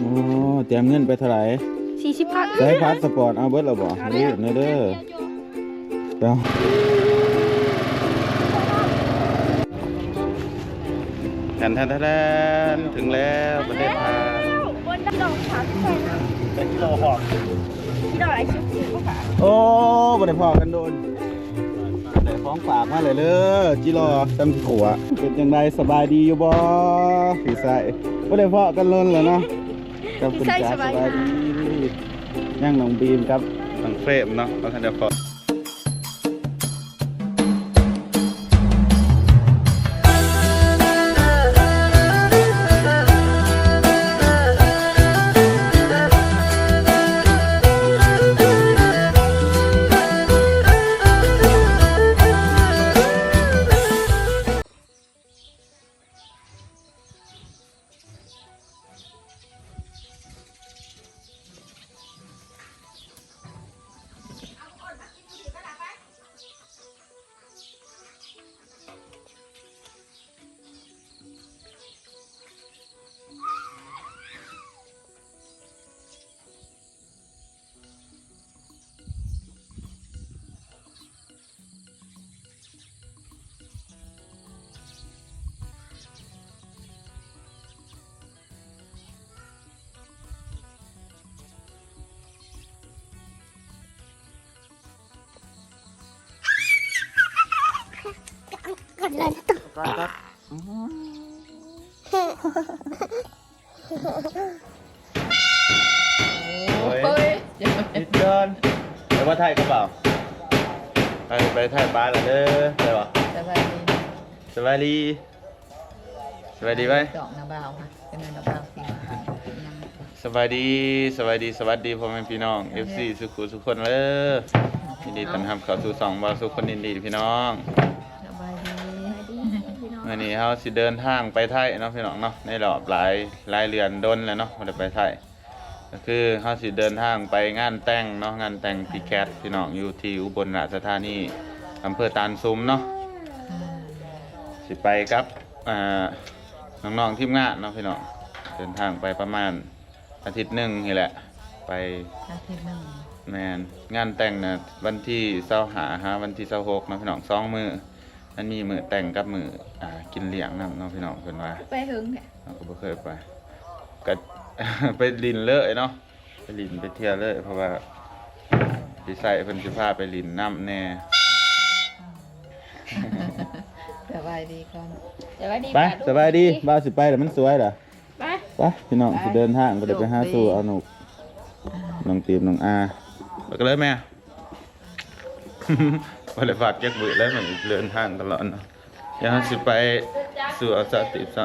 โอ้เตรียมเงินไปเท่าไหร่สี่สิบพันใช้พาสปอร์ตเอาเบิดแล้วบ่รีบเนอะเด้อเดี๋ยวแทนแทนแทนถึงแล้วประเทศไทยบนดอกขาแค่นั้นเป็นกิโลหอดที่ดอกไอ้ชิบชิบก็ขาโอ้บ่ได้พอกันโดนได้ของฝากมาเลยเด้อจิรอจำขัวเป็นจังไดสบายดีอยู่บ่พี่ใส่บ่ได้พอกันล้นแล้วเนาะ กับคุณจ๋าสบายดีย่างน้องบีมครับน้องเฟรมเนาะบ่ทันได้พอ ก่อนเลยต้องก่อนครับโอ้ยนิดเดินเดี๋ยวว่าไทยก็เปล่าไปไปไทยบ้านแล้วเด้อไปวะสบายดีสบายดีสบายดีไหมดอกนาบาวค่ะเป็นเงินนาบาวสิยังสบายดีสบายดีสวัสดีพ่อแม่พี่น้อง FC สุขุสุขคนเด้อยินดีต้อนรับเข้าสู่สองบาสุขคนยินดีพี่น้องสบายดี วันนี้เฮาสิเดินทางไปไทยเนาะพี่น้องเนาะในรอบหลายหลายเดือนดนแล้วเนาะบ่ได้ไปไทยก็คือเฮาสิเดินทางไปงานแต่งเนาะงานแต่งพีแคทพี่น้องอยู่ที่อุบลราชธานีอำเภอตาลซุมเนาะอืมสิไปกับอ่าน้องๆทีมงานเนาะพี่น้องเดินทางไปประมาณอาทิตย์หนึ่งนี่แหละ ไปอาทิตย์หนึ่งแมนงานแต่งนะวันที่เสาหาฮะวันที่เสาหกเนาะพี่น้องสองมือ มันมีมือแต่งกับมืออ่ากินเลี้ยงนำเนาะพี่น้องเพิ่นว่าไปหึงเนี่ยเราก็บ่เคยไปก็ไปลินเลยเนาะไปลินไปเที่ยวเลยเพราะว่าพี่ใส่เพิ่นสิพาไปลินน้ำแน่สบายดีก่อนสวัสดีไปสบายดีบ้าวสิไปแต่มันสวยเหรอไปไปพี่น้องสิเดินทางก็ได้ไปหาสู่เอาหนุกน้องตีมน้องอาไปกันเลยแม่ บ่ได้ฝากแยกเบื่อแล้วมันเดินทางตลอดเนาะเดี๋ยวเราสิไปสู่อาสติสะ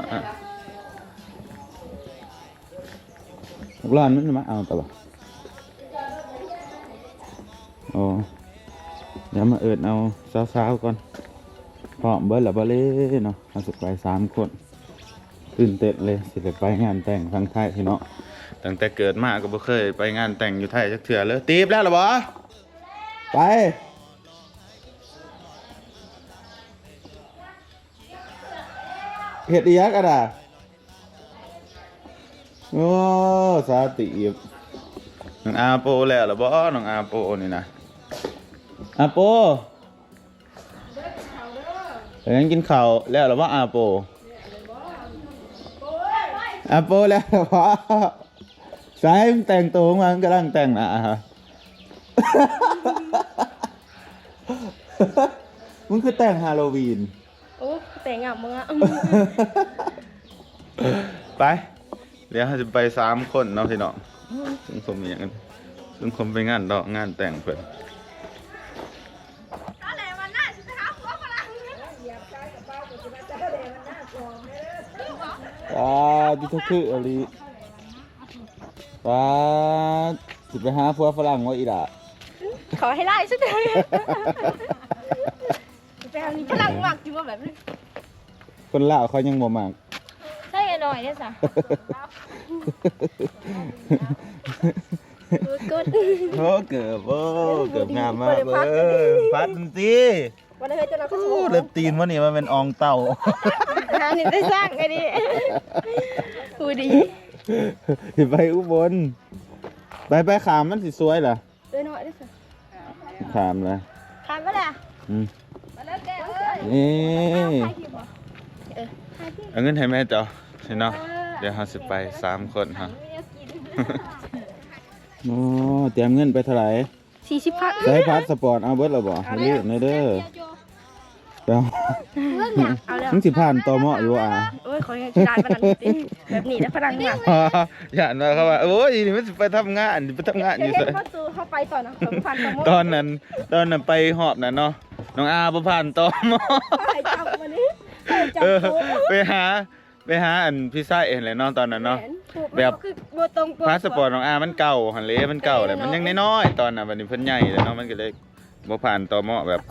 ลูกหลานมันมาเอาตลอดโอ้เดี๋ยวมาเอิดเอาสาวๆก่อนพร้อมเบิดล้วบ่เลยเนาะเราสิไปสามคนตื่นเต้นเลยสิได้ไปงานแต่งทางไทยพี่เนาะตั้งแต่เกิดมาก็บ่เคยไปงานแต่งอยู่ไทยจักเทื่อเลยตีบแล้วหรอบ่ไป เห็ดอียักษ์อะด่ะโอ้สาติบน้องอาโปแล้วเหรอบ่น้องอาโปนี่นะอาโปเดี๋ยวงั้นกินข้าวแล้วเหรอบ่อาโปอาโปแล้วเหรอบ่สายมึงแต่งตัวของมันกำลังแต่งหนะฮะมึงคือแต่งฮาโลวีน โอ้แต่งอะมึงอะไป เดี๋ยวเราจะไปสามคนเนาะพี่น้องซึ่งผมอย่างนั้นซึ่งผมไปงานดอกงานแต่งเพื่อนป้าดิทุกคืออะไรป้าสิไปหาผัวฝรั่งว่าอีด่าขอให้ไล่สักทีไปเอานี่กำลังหมักอยู่ว่าแบบนี้คนลาวเขายังบ่มาก ใช่หน่อยเนี่ยสะกดโอ้เกือบโอ้เกือบงามมากเลยพัดมันสิวันนี้จะนำข้าวสโอ้วยเล็บตีนวะนี่มันเป็นอองเต่าหาหนึ่งได้สร้างไงดิพูดดีสิไปอุบล ไปไปขามมันสิสวยเหรอเอ้ยหน่อยได้สิขามเลยทานปะล่ะอืม นี่ใครคิดบ่เออใครคิดเอาเงินให้แม่เจ้าใช่เนาะเดี๋ยวเราสิไปสามคนฮะไม่ได้กินโอ้เตรียมเงินไปเท่าไหร่สี่สิบพันใช้พาสปอร์ตเอาเบิดแล้วบ่ให้รีบหน่อยเด้อ เดี๋ยวเอาแล้วมึงสิผ่านตมอยู่อะโอ้ยขอให้ได้พนันติแบบนี้นะพนันงานอย่านะเขาว่าโอ้ยนี่มันสิไปทำงานไปทำงานอเห็ยู่นไสประตูเข้าไปต่อนะสมพันธ์ตอนนั้น ตอนนั้นไปหอบน่ะเนาะน้องอาบ่ผ่านตมใครจับวันนี้ใครจับเออโป๊ะไปหาไปหาอันพี่ชายเองเลยเนาะตอนนั้นเนาะ แบบ คือโบตรงพาสปอร์ตของอามันเก่าหันเลมันเก่าแต่มันยังน้อยๆตอนน่ะวันนี้เพิ่นใหญ่แล้วเนาะมันก็เลยบ่ผ่านตมแบบ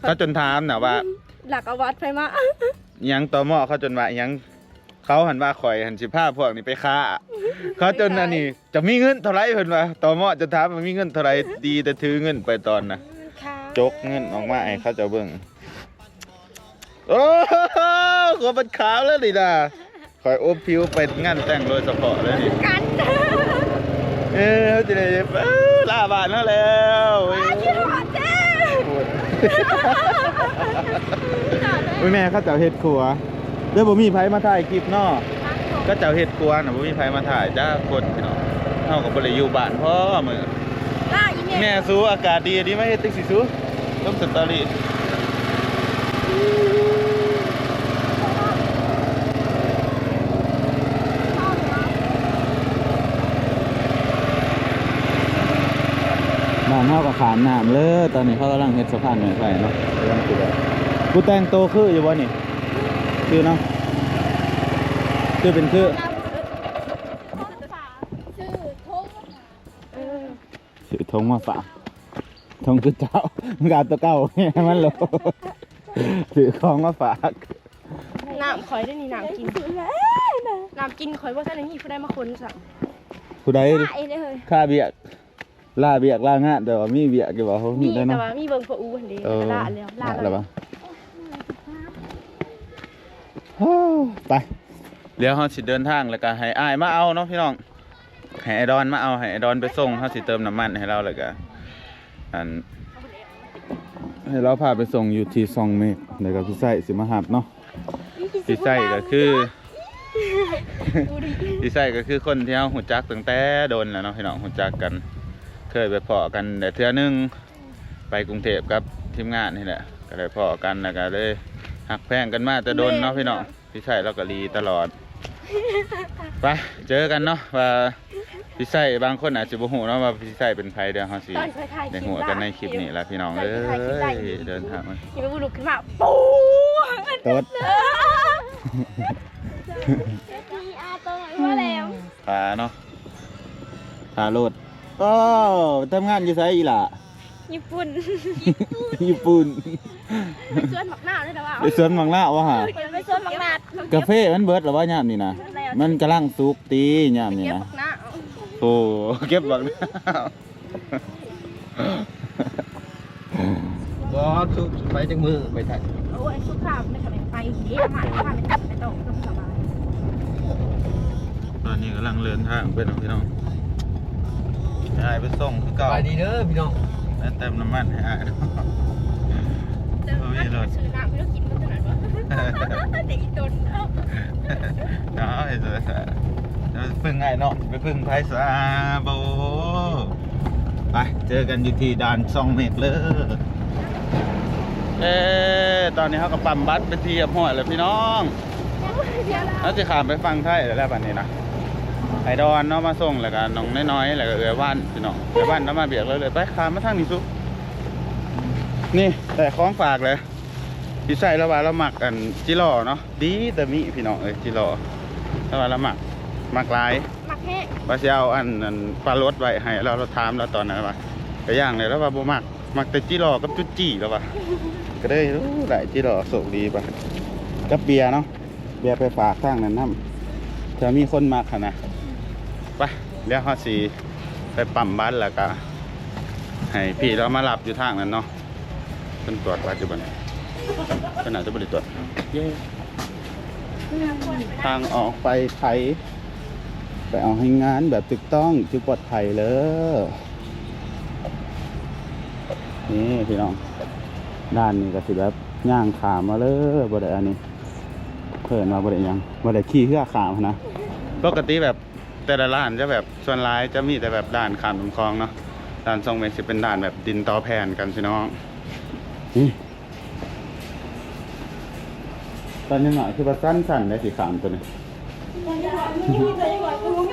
เขาจนถามน่ะว่า หลักอวัดไปมาอิหยังตมเขาจนว่าอิหยังเขาหันว่าข่อยหันสิพาพวกนี้ไปค้าเขาจนอันนี้ จะมีเงินเท่าไหร่เพิ่นว่าตมจะถามว่ามีเงินเท่าไหร่ดีแต่ถือเงินไปตอนน่ะค่ะจกเงินออกมาให้เขาเจะเบิ่งโอ้โหหัวมันขาวแล้วนี่นะคอยโอบผิวไปงานแต่งโดยเฉพาะเลยนี่กัน เอ้ยจะได้เอ้ยลาบานแล้วแล้วเอ้ย คิดหอดเจ้ อุ้ยแม่เขาเจ้าเฮ็ดครัวเดี๋ยวบ่มีไผมาถ่ายคลิปเนาะก็เจ้าเฮ็ดครัวน่ะบ่มีไผมาถ่ายจ้าคนพี่น้องเฮาก็บ่ได้อยู่บ้านพ่อมื้อล่าอีเมลแม่สู้อากาศดีดีมาเฮ็ดจังสิสู้ต้องสตอรี่ บ้าน เฮาก็ขามน้ำเลยตอนนี้เขากำลังเฮ็ดสะพานไม้ไผ่เนาะกูแต่งโตวคืออยู่บ่นี่คือเนาะคือเป็นคือชื่อทงเออถือธงมาฝากธงคือเจ้ากาตัวเก่าให้มันโลถือของมาฝากน้ำข่อยได้นี่น้ำกินน้ำกินข่อยว่าท่านนี้ผู้ได้มาคนสั่งผู้ใดไอ้าเบียก ล่าเบียกล่างานแต่ว่ามีเบียกอยู่บ่เขามีมีได้แต่เนาะ ว่ามีเบิ่งพออูหันเดีเออล่าแล้วล่าละแล้แล้ววปะฮู้ไปเดี๋ยวเขาสิเดินทางแล้วก็ให้อ้ายมาเอาเนาะพี่น้องให้ไอดอนมาเอาให้ไอดอนไปส่งเขาสิเติมน้ำมันให้เราเลยก็อันให้เราพาไปส่งอยู่ที่ซองเมกแล้วก็พี่ไส้สิมาหับเนาะพี่ไส้ก็คือพี่ไส้ก็คือคนที่เราหูจักตั้งแต่โดนแล้วเนาะพี่น้องหูจักกัน เคยไปพอกันแต่เทื่อนึงไปกรุงเทพกับทีมงานนี่แหละก็เลยพอกันแล้วก็เลยหักแพงกันมาแต่โดนเนาะพี่น้องพี่ไส้เราก็รีตลอดไปเจอกันเนาะว่าพี่ไส้บางคนอาจจะบ่ฮู้เนาะว่าพี่ไส้เป็นใครเดี๋ยวเฮาสิตอนเคยถ่ายคได้ลิปหัวกันในคลิปนี้ละพี่น้องเอ้ยเดินทางมายังไม่บุลุกขึ้นมาปูโต๊ดอาตรงไหนว่าแล้วขาเนาะขาโลด โอ้ทำงานอยู่ไสอีหล่ะ ญี่ปุ่นญี่ปุ่นไปสวนหมักหน้าด้วยนะว่าไปสวนมังลาวะฮะไปสวนหมักหน้ากาแฟมันเบิดหรือว่ายามนี่นะมันกำลังสุกตียามนี่เก็บหนะมักหน้าโอ้เก็บบักนะก็คือไปจังมือไปถ่ายโอ้ยสุขภาพไม่ทำเป็นไปเฮียมาถ้าไม่จับไปต้องสบายตอนนี้กำลังเดินทางไปเนาะพี่น้องให้ อายไปส่งคือเก่าไปดีเด้อพี่น้องแล้วเติมน้ำมันให้อายเนาะเจอมาซื้อน้ำไม่ต้องกินมันขนาดว่าแต่อีตนเอ้าเอาให้เจอเราพึ่งไอ้เนาะไปพึ่งไพศาโบไปเจอกันอยู่ที่ด่านซองเมกเลยเอ๊ะตอนนี้เขาก็ปั๊มบัตรไปที่เรียบห้อยแล้วพี่น้องเดี๋ยวละเราจะขามไปฟังไทยแล้วแหละบัดนี้นะ ไอดอนเนาะมาส่งแล้วก็น้องน้อยๆแล้วก็เอือว่านพี่น้องเอือว่านแล้วมาเบียกเลยเลยไปขามมาทางนี้สุนี่แต่ของฝากเลยพี่ใส่แล้วว่าเราหมักกันจิรอเนาะดีแต่มีพี่น้องเอ้ยจิรอแล้วว่าเราหมักหมักหลายหมักแห้งว่าสิเอาอันอันปลารสไว้ให้เราเราถามแล้วตอนนั้นว่าก็ย่างเลยแล้วว่าบ่มักมักแต่จิรอกับจุดจี้แล้วว่าก็ได้รู้ได้จิรอโชคดีป่ะกับเบียร์เนาะเบียร์ไปฝากข้างนั้นน้ำเธอมีคนมักหั่นนะ ไปเดี๋ยวเขาสิไปปั๊มบ้านแล้วก็ให้พี่เรามารับอยู่ทางนั้นเนาะเป็นตรวจวัดอยู่บนขนาดจะบริตรวจเย้ทางออกไปไทยไปเอาให้งานแบบถูกต้องจุปลอดภัยเลยนี่พี่น้อง ด้านนี้ก็สิแบบย่างขามมาเลยบ่ได้อันนี้เพิ่นมาบ่ได้หยังบ่ได้ขี่เรือขามนะปกติแบบ แต่ละร้านจะแบบส่วนร้ายจะมีแต่แบบด่านขามลำคลองเนาะด่านทรงเมกสิเป็นด่านแบบดินต่อแผ่นกันพี่น้องนี่ตอนนี้หน่อยคือว่าสั้นๆได้สิขามตัวนี้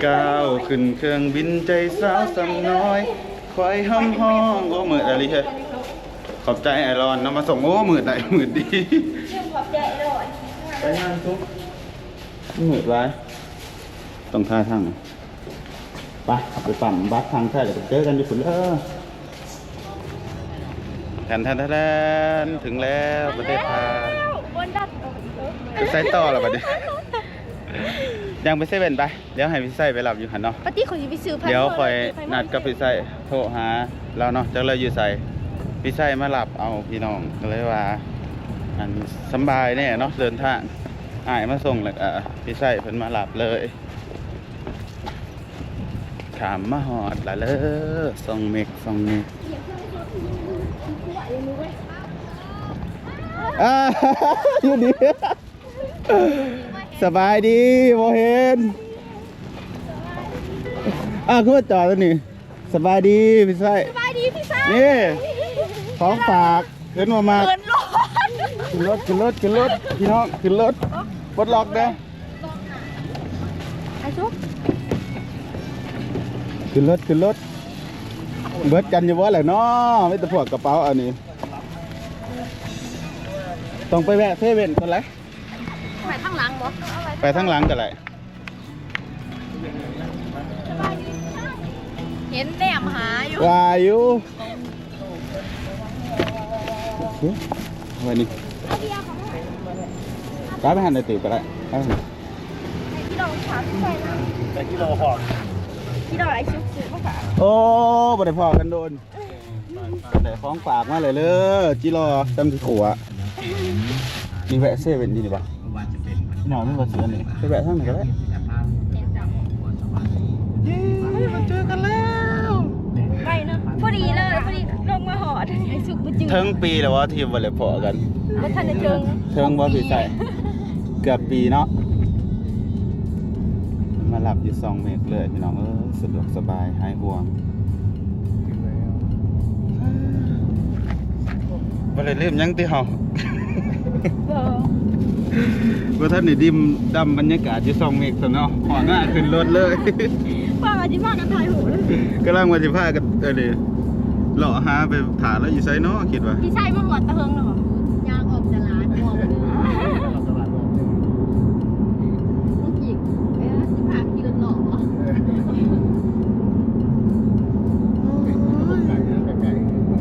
ก้าวขึ้นเครื่องบินใจสาวสำน้อยควายห้ำห้องโอ้มืดอะไรเฮ้ยขอบใจไอรอนเนาะมาส่งโอ้มืดไหนมืดดีขอบใจเลยไปงานทุกมืดไร ต้องท่าทางไปขับไปปั่นบัสทางใช่เดี๋ยวไปเจอกันอยู่ฝุ่นเออแทนแทนแทนถึงแล้วประเทศไทยไปไซต์ต่อแล้วบัดนี้ยังไปเซเว่นไปเดี๋ยวให้พี่ไส้ไปรับอยู่หันเนาะปฏิคนที่ไปซื้อเดี๋ยวคอยนัดกับพี่ไส้โทรหาเราเนาะจักเลยอยู่ใส่พี่ไส้มารับเอาพี่น้องก็เลยว่าอันสบายแน่เนาะเดินทางอายมาส่งแล้วก็พี่ไส้เพิ่นมารับเลย ขามมาหอดละเลยส่งเมกส่งเมกอ่าอยู่ดีสบายดีโมเห็นอ้าวคือว่าจอดแล้วนี่สบายดีพี่ไส้สบายดีพี่ซ่านี่ของฝากขึ้นมามาเกินร้อนขึ้นรถขึ้นรถขึ้นรถพี่น้องขึ้นรถปลดล็อกเด้ ขึ้นรถขึ้นรถเบิดกันอยู่ว่าแหละเนาะไม่แต่พวกกระเป๋าอันนี้ ต้องไปแวะเซเว่นคนละไปข้างหลังบ่ไปทั้งหลังกันเลยเห็นแนมหาอยู่วาอยู่เฮ้ยวันนี้เอาเบียร์ของกลับไปหันในติวก็ได้ไปหันที่เราถามใส่น้แต่กิโลหอดำที่เราไอ้ชุบซื้อมาฝากโอ้บ่ได้พอกันโดนได้ของฝากมาเลยเลยจิรอจำที่ขัวนี่แวะเซเว่นดีดีป่ะวันจะเป็นพี่น้องไม่มาซื้ออันนี้ไปแวะทางไหนก็ได้มาเจอกันแล้ว ไปเนาะพอดีเลยพอดีลงมาหอดไอ้ชุบไปจืดเทิงปีแล้วว่าทีมบ่ได้พอกันบ่ทันได้เทิงเทิงบ่สิใส่เกือบปีเนาะมา หลับอยู่สองเมกเลยพี่น้องเออสะดวกสบายหายห่วงบ่ได้ลืมหยังติเฮาบ่ว่าท่านนี่ดิมดำบรรยากาศอยู่สองเมกซะเนาะหอหน้าขึ้นรถเลยว่ามาที่บ้านกันถ่ายหูเลยกำลังมาสิพากันเออดิเลาะหาไปถาแล้วอยู่ไสเนาะคิดว่าพี่ชายมาหอดตะเฮิงเหรอยางออกตลาดมองดู ตลาดบอก ผู้หญิงเอ๊ะสิพาขี่รถหล่อ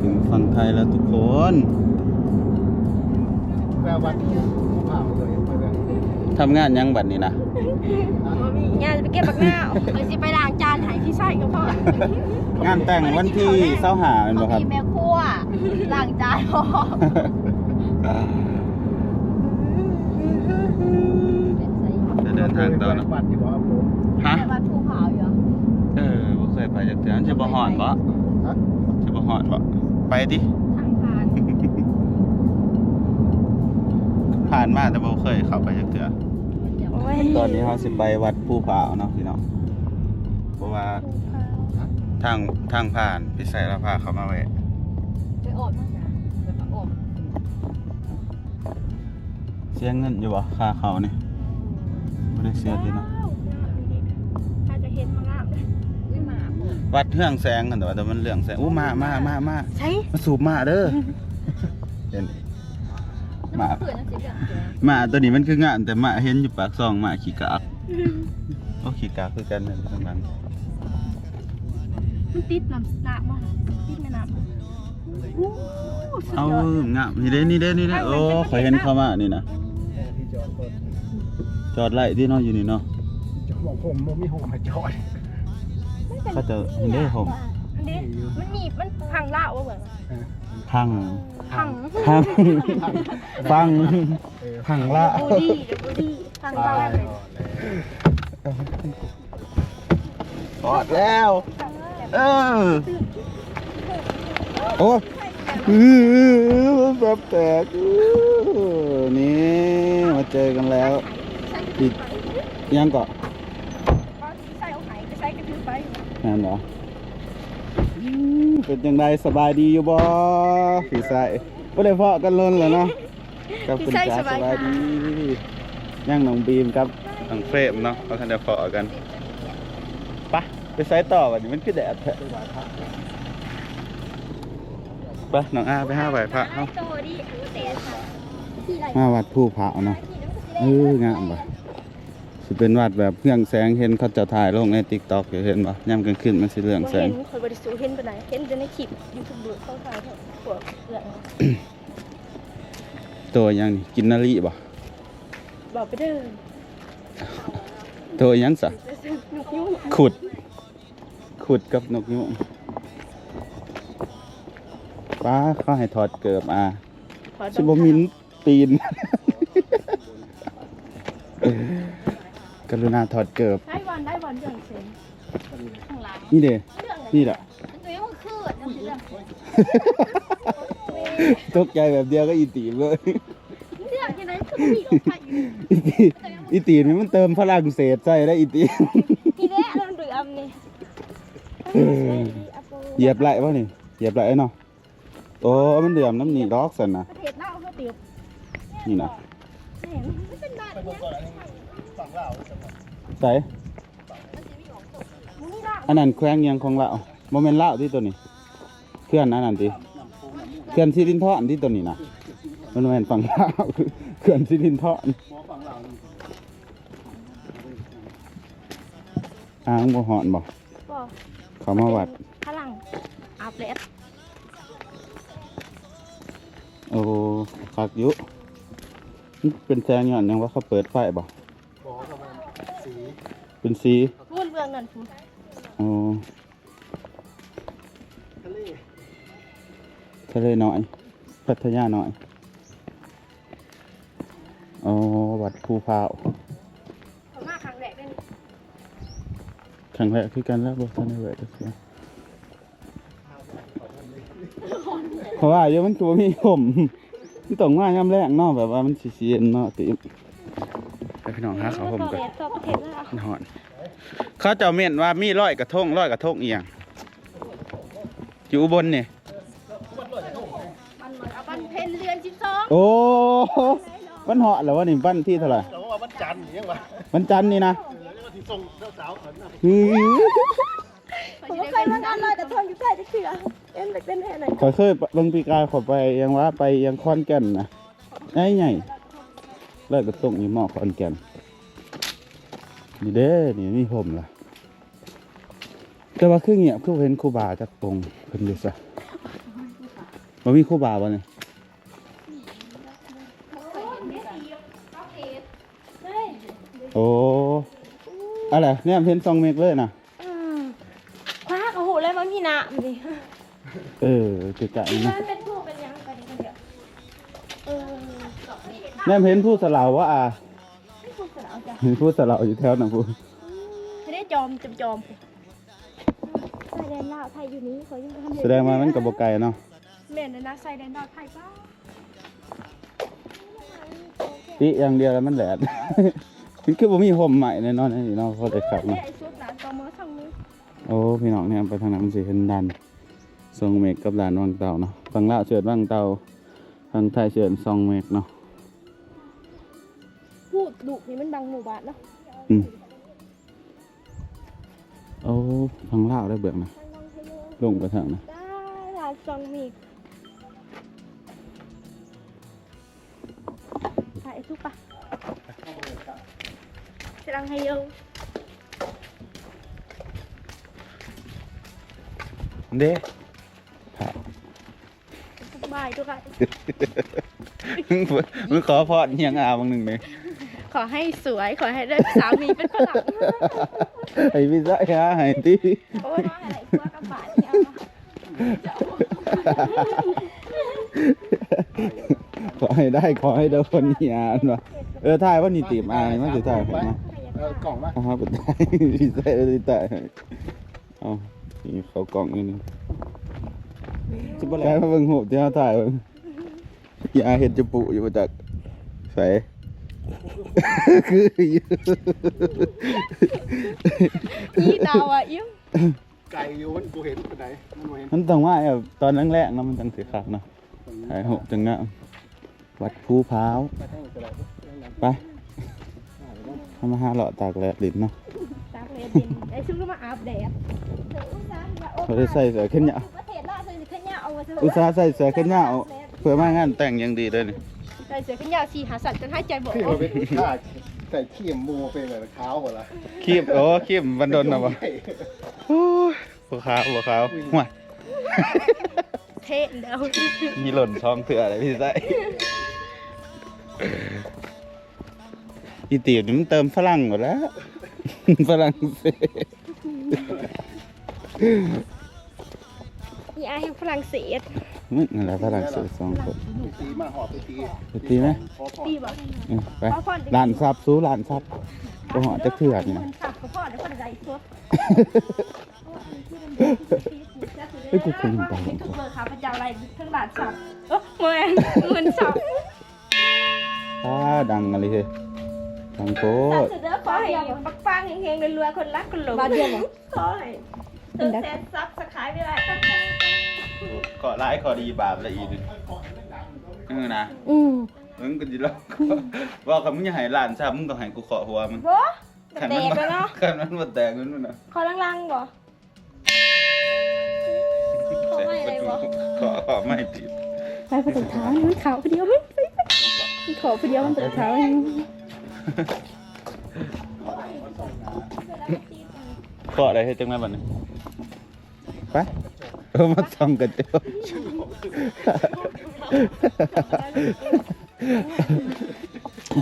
ถึงฝั่งไทยแล้วทุกคน แวววัดผู้ผ่าเลยไปเลย ทำงานยังบัดนี้นะงานจะไปเก็บบักหน้าเลยสิไปล้างจานให้พี่ชายกับพ่องานแต่งวันที่เศร้าหาเป็นบ่ครับ มีแม่ครัวล้างจานพอจะเดินทางต่อเนาะวัดที่บอกครับผมฮะ แต่ว่าภูเขาอยู่เออบ่เคยไปจักเทื่อจะบ่ฮอดบ่ฮะจะบ่ฮอดบ่ไปดิทางผ่านผ่านมาแต่บ่เคยเข้าไปจักเทื่อโอ้ย ตอนนี้เราสิไปวัดภูผาเนาะพี่น้องเพราะว่าทางทางผ่านพี่ใส่ละพาเขามาแวะไปอดมั้งไปอดเสียเงินอยู่บ่ค่าเขานี่บ่ได้เสียติเนาะถ้าจะเห็นมันงามเลยอุ้ยหมาวัดเรื่องแสงกันแต่ว่าแต่มันเรื่องแสงอู้มามามามาใช่มาสูบมาเด้อเห็น หมาเผื่อนะสิเผื่อหมาตัวนี้มันคืองานแต่หมาเห็นอยู่ปากซองหมาขี้กากโอ้ขี้กากคือกันนั่นข้างหลังมันติดน้ำน้ำมาติดในน้ำอู้สุดเอายอดงามนี่เด้นี่เด้นี่เด้โอ้ขอยเห็นเข้ามานี่นะที่จอดรถจอดไล่ที่เนาะอยู่นี่เนาะจอดบอกผมมันมีห้องให้จอดเขาจะเห็นได้ผมอันนี้มันหนีบมันพังล่าวะเหมือน พังพังพังฟังเออพังละบูดี้เดี๋ยวบูดี้พังล่าวเลยอดแล้ว เออ โอ้อื้อแบบแตกอื้อนี่มาเจอกันแล้วอีกยังเกาะก็ใส่เอาไหไปใส่กระถือไปนั่นเหรออื้อ เป็นยังไงสบายดีอยู่บ่ผีใส่ก็เลยเพาะกันล้นแล้วเนาะกับคุณจ๋าสบายดีย่างน้องบีมครับน้องเฟรมเนาะเขาทันได้เพาะกันไปะไปใส่ต่อวันนี้มันคือแดดแท้ไปน้องอาไปห้าใบพระเนาะโตดิเตะค่ะที่ไรมาวัดผู้พระเนาะเอองามป่ะ สิเป็นวัดแบบเครื่องแสงเห็นเขาจะถ่ายลงในติ๊กต็อกเห็นป่ะย่ำกลางคืนมันสิเรื่องแสเห็งนคนบริสุทธิ์เห็นปะไหนเห็นแต่ในคลิปยูทูบเบอร์เขาถ่ายเถอะพวกเรื่องตัวยังนี่กินนารีบ่บอกไปเด้อตัวยังสะนุกยุ่งขุด ขุดกับนกยุงป้าเขาให้ถอดเกิบอะชิบมินตีน กรุณาถอดเกิบได้วันได้วันเดือนเซนข้างหลังนี่เด้นี่แหละตัวนี้มันคือน้ำเชื่อมตกใจแบบเดียวก็อีตีเลยเรื่องที่ไหนคือมีรถไฟอยู่อีตีอีตีนี่มันเติมพลังเศษใส่ได้อีตีที่แรกเราเดือมนี่เหยียบไหลวะนี่เหยียบไหลเนาะโอ้มันเดือมน้ำหนีดอกสันนะประเทศลาวเขาเตียวนี่นะ ใส่มึงนี่ละอันนั้นแขวงยังของเราโมเมนต์เล่าวที่ตัวนี้เคลื่อนอันนั้นติเคลื่อนที่ดินทอนที่ตัวนี้นะมันโมเมนฝั่งลาวเคลื่อนที่ดินทอนอ้างบ่หอนบ่บอกเขามาวัดพลังอาบเลสโอ้คักอยุมันเป็นแสงย้อนหยังว่าเขาเปิดไฟบ่บอกประมาณสี เป็นสีพูดเรื่องนั้นคุณโอ้ทะเลทะเลน้อยพัทยาน้อยโอ้วัดภูพร้าวเขามาครั้งแรกเลยครั้งแรกคือกันแล้วบ่ทันได้แวะจักเทื่อเพราะว่าเดี๋ยวมันตัวมีผมมันต้องมายามแรกเนาะแบบว่ามันสิเสียนเนาะติไป พี่น้องหาเขาวผมกันต่อประเทศแล้วนอน เขาเจะเม่นว่ามีร้อยกระทงร้อยกระทงเอียงอยู่อุบนนี่มันเหมือนเอาบันเพนเรือนสิบสองโอ้วันเหาะแล้ววะนี่วันที่เท่าไหร่แต่ว่าวันจันทร์ยังวะวันจันทร์นี่นะเออแล้วก็ที่ส่งเจ้าสาวเขาน่ะอื้อผมเคยมางานลอยแต่ทนอยู่ใกล้จะเชื่อเอ็นเด็กเป็นแห่ไหนขอยเคยบางปีกายขอยไปยังว่าไปยังคอนแก่นนะไงไงเลิกกระทงอยู่หม้อคอนแก่น นี่เด้นี่มีผมล่ะ แต่ว่าคือเงียบคือเห็นครูบาจากตรงเพิ่นอยู่ซะบ่มีครูบาบ่เนี่ยโอ้อะไรเนี่ยเพ้นซองเมกเลยนะคว้าเขาหูแล้วมันมีหนาดิเออเก๋ๆมันะนเป็นพวกเป็นยังกันเดียวเออเนี่ยเพ้นผู้สลาวว่าอะ ไม่พวกสาวจ้ะเห็นผู้สลาวอยู่แถวหนังพูไม่ได้จอมจำจอมใส่แดนลาวไทยอยู่นี้เขายังทำแสดงว่ามันกับบไก่เนาะแม่นนะใส่แดนลาวไทยป้าติอย่างเดียวแล้วมันแหลด มันคือบ่มีห่มใหม่แน่นอนนี่เนาะเขาได้ขับเนี่เนาะยไอ้ชุดหลานต่อมือทางนี้โอ้พี่น้องเนี่ยไปทางนั้นมันสิเห็นดันซองเมกกับด่านวังเต่าเนาะฝั่งลาวเชิดวังเต่าทางไทยเชิดซองเมกเนาะพู ดดุนี่มันดังหมู่บ้านเนาะอืมโอ้ฝั่งลาวได้เบิกนะลงไปทางนะได้ลาซองมีถ่ายทุกปะจะดังให้เยอะเด้สบายทุกค่ะ มึงขอพอดยังอาบางหนึ่งเลย ขอให้สวย ขอให้ได้สามีเป็นฝรั่งไอ้พี่ซ่าฮะไอ้ตีโอ้ยอะไรพวกกระบาดเนี่ย ขอให้ได้ขอให้โดนนี่อ่านวะเออถ่ายว่านี่ตีมอายมันสิถ่ายเห็นไหมเออกล่องมาอ่าเป็นถ่ายพี่ซ่าเออถ่ายเอานี่เขากล่องนี่นี่จะบ่แล้วมาเบิ่งหูปที่เฮาถ่ายเบิ่งอย่าเห็นจะปุอยู่บ่จักใส่ คืออยู่ยี่ดาวอะอิ่มไก่อยู่มันกูเห็นไปไหนมันบ่เห็นมันต้องว่าแบบตอนแรกๆเนาะมันจังสิคักเนาะถ่ายหูปจังงามวัดภูพร้าวไปทางไหนก็ได้ไปทำมาหาเลาะตากแดดลิ้นเนาะตากแดดเย็นไอ้ซุ่มก็มาอาบแดดเดี๋ยวอุตส่าห์อย่าโอ้เขาได้ใส่เสื้อแขนยาวประเทศละใส่เสื้อแขนยาวเอาไว้เถอะอุตส่าห์ใส่เสื้อแขนยาวเพื่อมางานแต่งอยังดีเลยนี่ ใส่เสื้อแขนยาวสีหาสัตว์จนหายใจบ่อคืออมันเป็นข้าใส่ขี้มมูเป็นแบบขาวหมดละคีบโอ้คีบบันดนนะบ่โอ้ยบ่ขาวบ่ขาวห่วยเท่เดามีหล่นช่องเถื่ออะไรพี่ใส่อีตีบนี่มันเติมฝรั่งหมดแล้ว ฝรั่งเศสอีอาแห่งฝรั่งเศส มึงอะไรฝรั่งเศสสองคนไปตีมาหอบไปตีไปตีไหมพอพอปีบ่เออไปร้านซับสู้ร้านซับก็หอจะเถื่อนี่นะมันสับกับพ่อเดี๋ยวคนใดตัวเฮ้ยกูเคยเห็นไปยูทูบเบอร์ค่ะพระเจ้าอะไรทั้งหลานสับเอ้อเมื่อเงินสับถ้าดังอะไรเฮ้ยดังโคสับตรเสร็จแล้วขอให้ปักปังเฮงๆรวยๆคนรักคนหลงบาทเดียวขอให้ เติมแสนซับสขายไม่ได้ขอร้ายขอดีบาปละอีนึงเออนะอืมมึงก็จิลองว่าคำมึงอย่าให้หลานซับมึงต้องให้กูขอหัวมึงบ่ขันแตมันกแล้วเนาะขันมันมาแตกมันน่ะขอลังๆบ่ขอไม่อะไรบ่ขอขอไม่ติดไปประตูเท้ามันขาวคนเดียวไหมไปไปมันขอคนเดียวมันประตูเท้าเองขออะไรให้จังแม่บัดนี้ ไปเออมาส่องกันเจ้า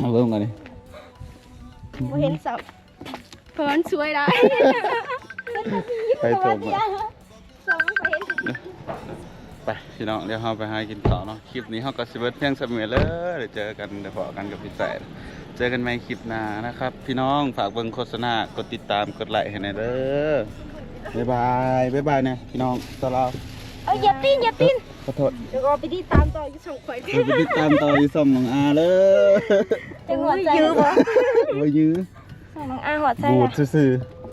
เอาเบิ่งกันนี่บ่เห็นสับเพราะมันสวยได้ไปโทรมาสองไปเห็นไปพี่น้องเดี๋ยวเราไปหากินต่อเนาะคลิปนี้เราก็สิเบิดเพียงสมัยเลยเดี๋ยวเจอกันเดี๋ยวพอกันกับพี่แสนเจอกันใหม่คลิปหน้านะครับ พี่น้องฝากเบิ่งโฆษณากดติดตามกดไลค์ให้หน่อยเด้อ บ๊ายบายบ๊ายบายเนี่ยพี่น้องตวเราเอาอย่าตีนอย่าตีนขอโทษเดี๋ยวก็ไปที่ตามต่ออยู่สองข่อยเราไปติดตามต่ออยู่ส่องของอาเลยจังหวะยืมบ่โอ้ยยื้อสองน้องอาหัวใจบูดละซื่อๆ